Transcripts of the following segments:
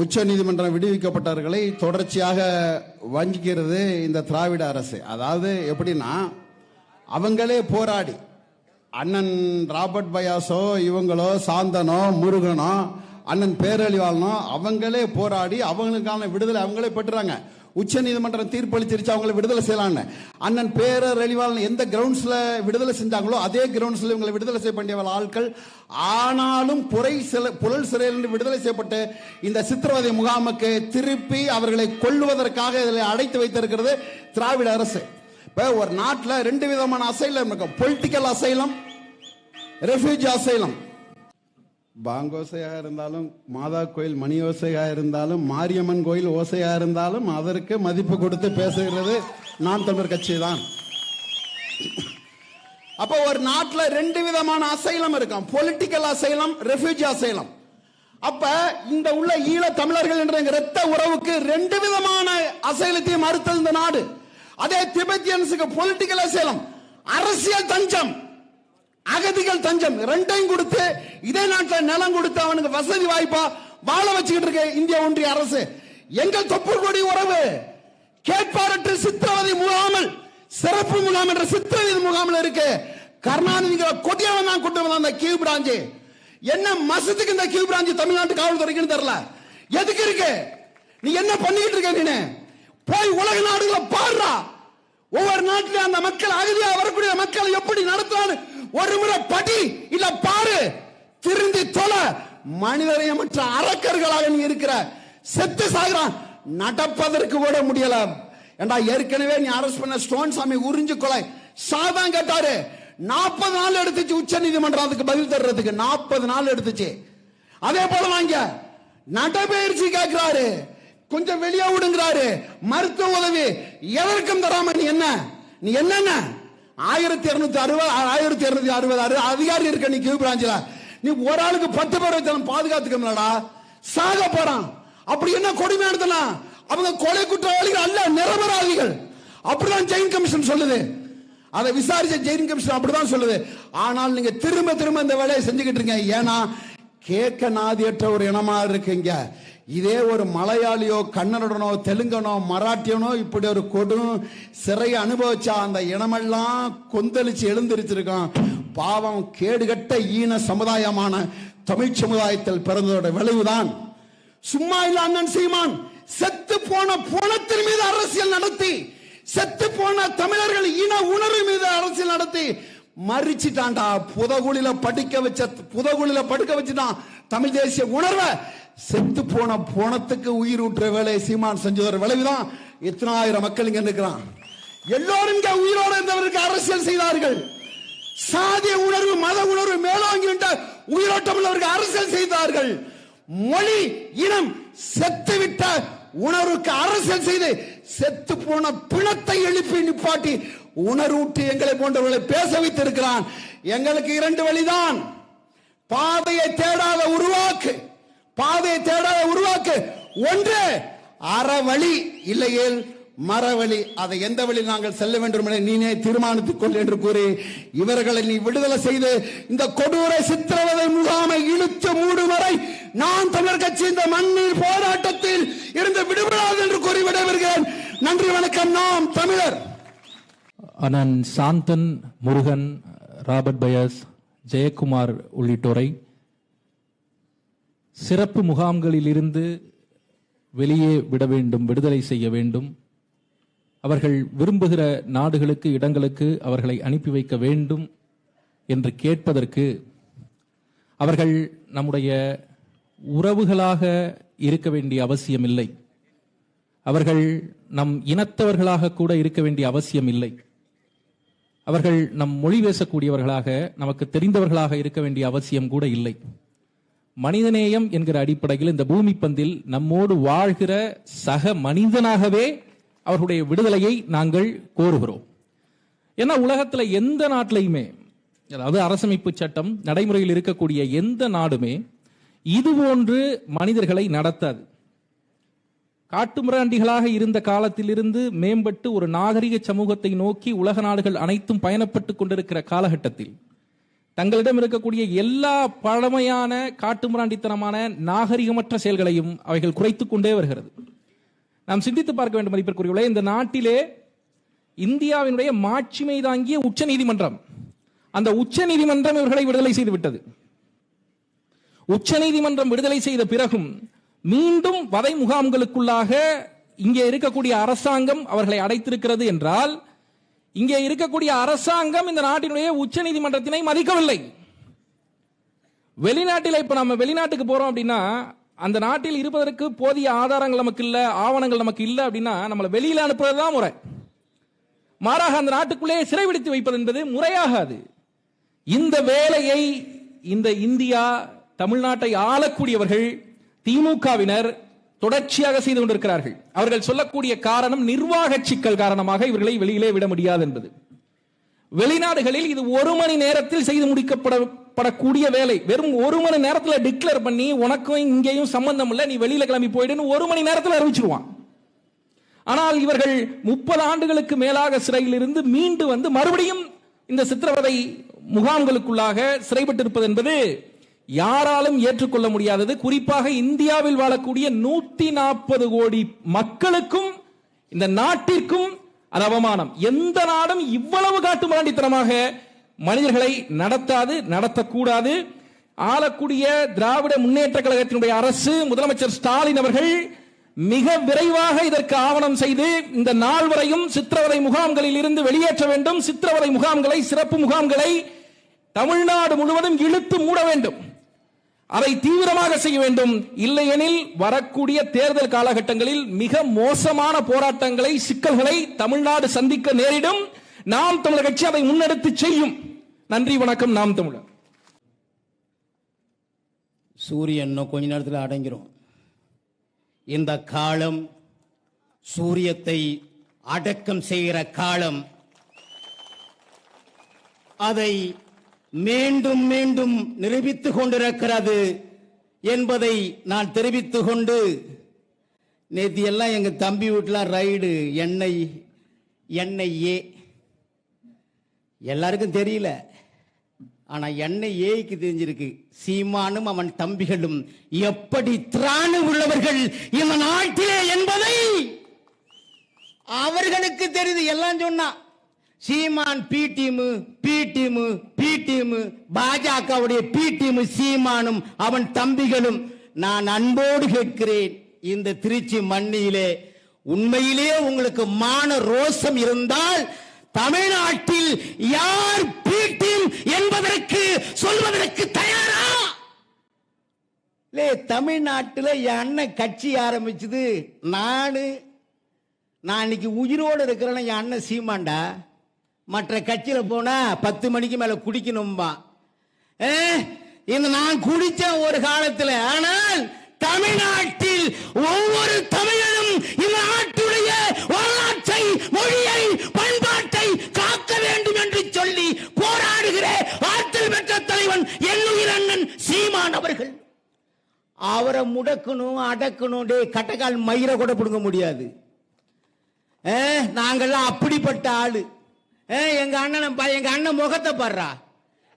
உச்ச நீதிமன்றம் விடுவிக்கப்பட்டவர்களை தொடர்ச்சியாக வஞ்சிக்கிறது இந்த திராவிட அரசு. அதாவது எப்படின்னா அவங்களே போராடி. அண்ணன் ராபர்ட் பயாசோ இவங்களோ சாந்தனோ முருகனோ அண்ணன் பேரழிவாளனோ அவங்களே போராடி அவங்களுக்கான விடுதலை அவங்களே பெற்றுறாங்க. உச்ச நீதிமன்றம் தீர்ப்பளிச்சிருச்சு அவங்களை விடுதலை செய்யலாம்னு. அண்ணன் பேரழிவாளன் எந்த கிரவுண்ட்ஸ்ல விடுதலை செஞ்சாங்களோ அதே கிரவுண்ட்ஸ்ல இவங்களை விடுதலை செய்ய வேண்டிய ஆட்கள் ஆனாலும் புரை சில புழல் சிறையிலிருந்து விடுதலை செய்யப்பட்டு இந்த சித்திரவதை முகாமுக்கு திருப்பி அவர்களை கொல்லுவதற்காக இதில் அடைத்து வைத்திருக்கிறது திராவிட அரசு. இப்போ ஒரு நாட்டில் ரெண்டு விதமான அசைலம் இருக்கும். Political asylum refugee asylum. பாங்கோசையாக இருந்தாலும் மாதா கோயில் மணி ஓசையாக இருந்தாலும் மாரியம்மன் கோயில் ஓசையாக இருந்தாலும் அதற்கு மதிப்பு கொடுத்து பேசுகிறது நாம் தமிழர் கட்சி தான் அப்போ ஒரு நாட்டில் ரெண்டு விதமான அசைலம் இருக்கும். Political asylum refugee asylum. அப்ப இந்த உள்ள ஈழ தமிழர்கள் என்ற எங்க இரத்த உறவுக்கு ரெண்டு விதமான அசைலத்தையும் மறுத்தது இந்த நாடு. அதே திபெத்தியன்ஸுக்கு பொலிட்டிக்கல் அசைலம் அரசியல் தஞ்சம். அகதிகள் தஞ்சம் ரெண்டையும் கொடுத்து இதே நாட்டில் நிலம் கொடுத்து அவனுக்கு வசதி வாய்ப்பா வாழ வச்சுக்கிட்டு இருக்க இந்திய ஒன்றிய அரசு. எங்கள் தொப்புக்கொடி உறவு கேட்பாரற்று சித்திரவதை முகாமல் சிறப்பு முகாம் என்ற சித்திரவதை முகாமில் இருக்கு. கருணாநிதிங்கிற கொடியவன் தான் கொண்டு வந்தான் அந்த கியூ பிராஞ்சு. என்ன மசத்துக்கு இந்த கியூ பிராஞ்சு தமிழ்நாட்டு காவல்துறைக்குன்னு தெரியல. எதுக்கு இருக்கு? நீ என்ன பண்ணிக்கிட்டு இருக்க நீ போய் உலக நாடுகளை பாடுறா ஒவ்வொரு நாட்டிலும் அந்த மக்கள் அகதியா வரக்கூடிய மக்களை எப்படி நடத்துறான்னு ஒரு முறை படி இல்ல பாரு திருந்தி தொலை மனிதரையமற்ற அரக்கர்களாக நீ இருக்கிற செத்து சாகிறான் நடப்பதற்கு கூட முடியல. ஏண்டா ஏற்கனவே நீ அரெஸ்ட் பண்ண ஸ்டோன் சாமி உறிஞ்சு கொலை. சாதான் கேட்டாரு. நாற்பது நாள் எடுத்துச்சு உச்ச நீதிமன்றம் அதுக்கு பதில் தர்றதுக்கு. நாற்பது நாள் எடுத்துச்சு. அதே போல வாங்க. நடைபயிற்சி கேட்கிறாரு. கொஞ்சம் வெளியே விடுங்கிறாரு. மருத்துவ உதவி. எதற்கும் தராம நீ என்ன? நீ என்னென்ன? ஆயிரத்தி இருநூத்தி அறுபது ஆயிரத்தி இருநூத்தி அறுபது அறு அதிகாரி இருக்க நீ கியூ பிராஞ்சில நீ ஒரு ஆளுக்கு பத்து பேர் வச்சாலும் பாதுகாத்துக்கணும்லடா. சாக போறான். அப்படி என்ன கொடுமை எடுத்தனா அவங்க கொலை குற்றவாளிகள் அல்ல நிரபராதிகள். அப்படிதான் ஜெயின் கமிஷன் சொல்லுது. அதை விசாரிச்ச ஜெயின் கமிஷன் அப்படிதான் சொல்லுது. ஆனால் நீங்க திரும்ப திரும்ப இந்த வேலையை செஞ்சுக்கிட்டு இருக்கீங்க. ஏன்னா கேட்க நாதியற்ற ஒரு இனமா இருக்கீங்க. இதே ஒரு மலையாளியோ கன்னடனோ தெலுங்கனோ மராட்டியனோ இப்படி ஒரு கொடும் சிறையை அனுபவிச்சா அந்த இனமெல்லாம் கொந்தளிச்சு எழுந்திருச்சிருக்கான். பாவம் கேடுகட்ட ஈன சமுதாயமான தமிழ் சமுதாயத்தில் பிறந்ததோட விளைவுதான். சும்மா இல்ல அண்ணன் சீமான் செத்து போன போனத்தின் மீது அரசியல் நடத்தி செத்து போன தமிழர்கள் இன உணர்வு மீது அரசியல் நடத்தி மறிச்சிட்டான்டா. புதகுழில படிக்க வச்ச புதகுழில படுக்க வச்சுட்டான் தமிழ் தேசிய உணர்வை. செத்து போன போனத்துக்கு உயிர் ஊற்ற வேலையை சீமான் செஞ்சதோட விளைவுதான். எத்தனாயிரம் மக்கள் இங்க இருக்கிறான். எல்லோரும் இங்க உயிரோடு இருந்தவருக்கு அரசியல் செய்தார்கள். சாதிய உணர்வு மத உணர்வு மேலோங்கி உயிரோட்டம் உள்ளவருக்கு அரசியல் செய்தார்கள். மொழி இனம் செத்துவிட்ட உணர்வுக்கு அரசியல் செய்து செத்து போன பிணத்தை எழுப்பி நிப்பாட்டி உணர்வூட்டி எங்களை போன்றவர்களை பேச வைத்திருக்கிறான். எங்களுக்கு இரண்டு வழிதான். பாதையை தேடாத உருவாக்கு. பாதையை தேடாத உருவாக்கு. ஒன்று அறவழி இல்லையேல் மரவழி அதை எந்த வழி நாங்கள் செல்ல வேண்டும் என நீனே தீர்மானித்துக் கொள் என்று கூறி இவர்களை நீ விடுதலை செய்து இந்த கொடூர சித்திரவதை முகாமை இழுத்து மூடும் வரை நான் தமிழர் கட்சி இந்த மண்ணில் போராட்டத்தில் இருந்து விடுபடாது என்று கூறி விடைபெறுகிறேன். நன்றி வணக்கம். நாம் தமிழர். அண்ணன் சாந்தன் முருகன் ராபர்ட் பயஸ் ஜெயக்குமார் உள்ளிட்டோரை சிறப்பு முகாம்களிலிருந்து வெளியே விட வேண்டும் விடுதலை செய்ய வேண்டும். அவர்கள் விரும்புகிற நாடுகளுக்கு இடங்களுக்கு அவர்களை அனுப்பி வைக்க வேண்டும் என்று கேட்பதற்கு அவர்கள் நம்முடைய உறவுகளாக இருக்க வேண்டிய அவசியமில்லை. அவர்கள் நம் இனத்தவர்களாக கூட இருக்க வேண்டிய அவசியம் இல்லை அவர்கள் நம் மொழி பேசக்கூடியவர்களாக நமக்கு தெரிந்தவர்களாக இருக்க வேண்டிய அவசியம் கூட இல்லை. மனிதநேயம் என்கிற அடிப்படையில் இந்த பூமி பந்தில் நம்மோடு வாழ்கிற சக மனிதனாகவே அவர்களுடைய விடுதலையை நாங்கள் கோருகிறோம். ஏன்னா உலகத்தில் எந்த நாட்டிலையுமே அதாவது அரசமைப்பு சட்டம் நடைமுறையில் இருக்கக்கூடிய எந்த நாடுமே இதுபோன்று மனிதர்களை நடத்தாது. காட்டுமிராண்டிகளாக இருந்த காலத்திலிருந்து மேம்பட்டு ஒரு நாகரிக சமூகத்தை நோக்கி உலக நாடுகள் அனைத்தும் பயணப்பட்டு கொண்டிருக்கிற காலகட்டத்தில் தங்களிடம் இருக்கக்கூடிய எல்லா பழமையான காட்டுமிராண்டித்தனமான நாகரிகமற்ற செயல்களையும் அவைகள் குறைத்துக் கொண்டே வருகிறது. நாம் சிந்தித்து பார்க்க வேண்டும் மதிப்பிற்குரியவர்களே இந்த நாட்டிலே இந்தியாவினுடைய மாட்சிமை தாங்கிய உச்ச நீதிமன்றம் அந்த உச்ச நீதிமன்றம் இவர்களை விடுதலை செய்து விட்டது. உச்ச நீதிமன்றம் விடுதலை செய்த பிறகும் மீண்டும் வதை முகாம்களுக்குள்ளாக இங்கே இருக்கக்கூடிய அரசாங்கம் அவர்களை அடைத்திருக்கிறது என்றால் இங்கே இருக்கக்கூடிய அரசாங்கம் இந்த நாட்டினுடைய உச்ச நீதிமன்றத்தினை மதிக்கவில்லை. வெளிநாட்டில் இப்ப நம்ம வெளிநாட்டுக்கு போறோம் அப்படின்னா அந்த நாட்டில் இருப்பதற்கு போதிய ஆதாரங்கள் நமக்கு இல்ல ஆவணங்கள் நமக்கு இல்ல அப்படின்னா நம்மளை வெளியில அனுப்புறது தான் முறை. மாறாக அந்த நாட்டுக்குள்ளே சிறைபிடித்து வைப்பது என்பது முறையாகாது. இந்த வேலையை இந்த இந்தியா தமிழ்நாட்டை ஆளக்கூடியவர்கள் திமுகவினர் தொடர்ச்சியாக செய்து கொண்டிருக்கிறார்கள். அவர்கள் சொல்லக்கூடிய காரணம் நிர்வாக சிக்கல் காரணமாக இவர்களை வெளியிலே விட முடியாது என்பது. வெளிநாடுகளில் இது ஒரு மணி நேரத்தில் செய்து முடிக்கப்படப்படக்கூடிய வேலை. வெறும் ஒரு மணி நேரத்தில் டிக்ளேர் பண்ணி உனக்கும் இங்கேயும் சம்பந்தம் இல்லை நீ வெளியில கிளம்பி போயிடுன்னு ஒரு மணி நேரத்தில் அறிவிச்சிருவான். ஆனால் இவர்கள் முப்பது ஆண்டுகளுக்கு மேலாக சிறையில் இருந்து மீண்டு வந்து மறுபடியும் இந்த சித்திரவதை முகாம்களுக்குள்ளாக சிறைப்பட்டிருப்பது என்பது யாராலும் ஏற்றுக்கொள்ள முடியாதது. குறிப்பாக இந்தியாவில் வாழக்கூடிய நூத்தி நாற்பது கோடி மக்களுக்கும் இந்த நாட்டிற்கும் அது அவமானம். எந்த நாடும் இவ்வளவு காட்டு மிராண்டித்தனமாக மனிதர்களை நடத்தாது நடத்தக்கூடாது. ஆளக்கூடிய திராவிட முன்னேற்ற கழகத்தினுடைய அரசு முதலமைச்சர் ஸ்டாலின் அவர்கள் மிக விரைவாக இதற்கு ஆவணம் செய்து இந்த நாள் வரையும் சித்திரவதை முகாம்களில் இருந்து வெளியேற்ற வேண்டும். சித்திரவதை முகாம்களை சிறப்பு முகாம்களை தமிழ்நாடு முழுவதும் இழுத்து மூட வேண்டும். அதை தீவிரமாக செய்ய வேண்டும். இல்லையெனில் வரக்கூடிய தேர்தல் காலகட்டங்களில் மிக மோசமான போராட்டங்களை சிக்கல்களை தமிழ்நாடு சந்திக்க நேரிடும். நாம் தமிழர் கட்சி அதை முன்னெடுத்து செய்யும். நன்றி வணக்கம். நாம் தமிழர். சூரியன் இன்னும் கொஞ்ச நேரத்தில் அடங்கிரும். இந்த காலம் சூரியத்தை அடக்கம் செய்கிற காலம். அதை மீண்டும் மீண்டும் நிரூபித்துக் கொண்டிருக்கிறது என்பதை நான் தெரிவித்துக் கொண்டு நேற்று எல்லாம் எங்க தம்பி வீட்டுல ரைடு எண்ணெய் எண்ணெய் ஏ எல்லாருக்கும் தெரியல. ஆனா எண்ணெய் ஏய்க்கு தெரிஞ்சிருக்கு. சீமானும் அவன் தம்பிகளும் எப்படி திராணு உள்ளவர்கள் இந்த நாட்டிலே என்பதை அவர்களுக்கு தெரியுது. எல்லாம் சொன்னா Seeman B team B team B team பாஜகவுடைய பி டீமு சீமானும் அவன் தம்பிகளும். நான் அன்போடு கேட்கிறேன் இந்த திருச்சி மண்ணிலே. உண்மையிலே உங்களுக்கு மான ரோசம் இருந்தால் தமிழ்நாட்டில் யார் பி டீம் என்பதற்கு சொல்வதற்கு தயாரா? லே தமிழ்நாட்டில் என் அண்ணன் கட்சி ஆரம்பிச்சது. நானு நான் இன்னைக்கு உயிரோடு இருக்கிறேன்னு என் அண்ணன் சீமாண்டா மற்ற கட்சியில் போனா பத்து மணிக்கு மேல குடிக்கணும்பா. இந்த நான் குடிச்சேன் ஒரு காலத்தில் ஆனால் தமிழ்நாட்டில் ஒவ்வொரு தமிழனும் இந்த நாட்டுடைய வரலாற்றை மொழியை பண்பாட்டை காக்க வேண்டும் என்று சொல்லி போராடுகிற ஆற்றல் பெற்ற தலைவன் என்னுயிர் அண்ணன் சீமான் அவர்கள். அவரை முடக்கணும் அடக்கணும் டே கட்டக்கால் மயிரை கூட பிடுங்க முடியாது. ஏ, அப்படிப்பட்ட ஆளு. எங்க அண்ணனை பா- எங்க அண்ணன் முகத்தை பாடுறா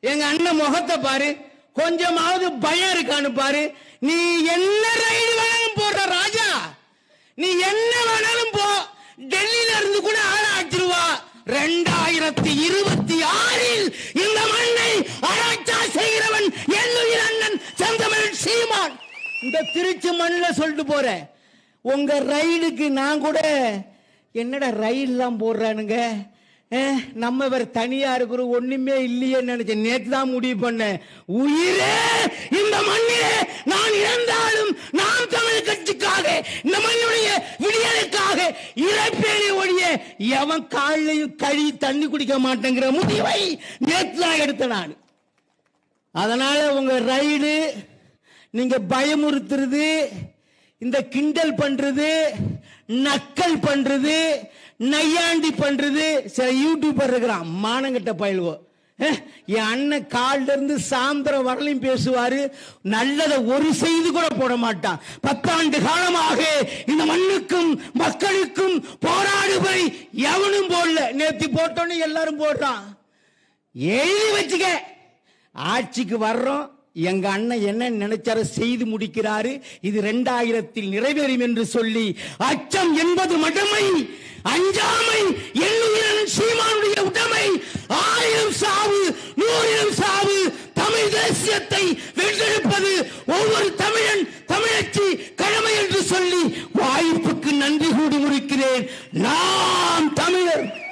எங்க அண்ணன் முகத்தை பாரு. கொஞ்சமாவது பயம் இருக்கான்னு பாரு. நீ என்ன ரைடு வேணாலும் போடுற ராஜா. நீ என்ன வேணாலும் போ. டெல்லியில இருந்து கூட ஆள ஆச்சிருவா ரெண்டாயிரத்தி இருபத்தி ஆறில் இந்த மண்ணை ஆராய்ச்சா செய்கிறவன் என்னுயிர் அண்ணன் செந்தமிழ் சீமான். இந்த திருச்சி மண்ணில் சொல்லிட்டு போறேன். உங்க ரைடுக்கு நான் கூட என்னடா ரயில்லாம் போடுறானுங்க? நம்ம வேற தனியா இருக்கிறோம் ஒண்ணுமே இல்லையே நினைச்சேன். நேற்று தான் முடிவு பண்ணேன். உயிரே இந்த மண்ணிலே நான் இறந்தாலும் நாம் தமிழ் கட்சிக்காக இந்த மண்ணுடைய விடியலுக்காக இறப்பேனே ஒழிய எவன் காலையும் கழி தண்ணி குடிக்க மாட்டேங்கிற முடிவை நேற்று தான் எடுத்தேன் நான். அதனால உங்க ரைடு நீங்க பயமுறுத்துறது இந்த கிண்டல் பண்றது நக்கல் பண்றது நையாண்டி பண்றது. சில யூடியூபர் இருக்கிறான் மானங்கிட்ட பயில்வோ. என் அண்ணன் கால்ல இருந்து சாயந்தரம் வரலையும் பேசுவாரு. நல்லதை ஒரு செய்து கூட போட மாட்டான். பத்தாண்டு காலமாக இந்த மண்ணுக்கும் மக்களுக்கும் போராடுபவை எவனும் போடல. நேத்தி போட்டோன்னு எல்லாரும் போடுறான் எழுதி வச்சுக்க. ஆட்சிக்கு வர்றோம். எங்க அண்ணன் என்ன நினைச்சாரு? செய்து முடிக்கிறாரு. இது ரெண்டாயிரத்தில் நிறைவேறும் என்று சொல்லி அச்சம் என்பது மடமை அஞ்சாமை எண்ணுயிரன் சீமானுடைய உடைமை ஆயிரம் சாவு நூறிலும் சாவு தமிழ் தேசியத்தை வென்றெடுப்பது ஒவ்வொரு தமிழன் தமிழச்சி கடமை என்று சொல்லி வாய்ப்புக்கு நன்றி கூடி முடிக்கிறேன். நாம் தமிழர்.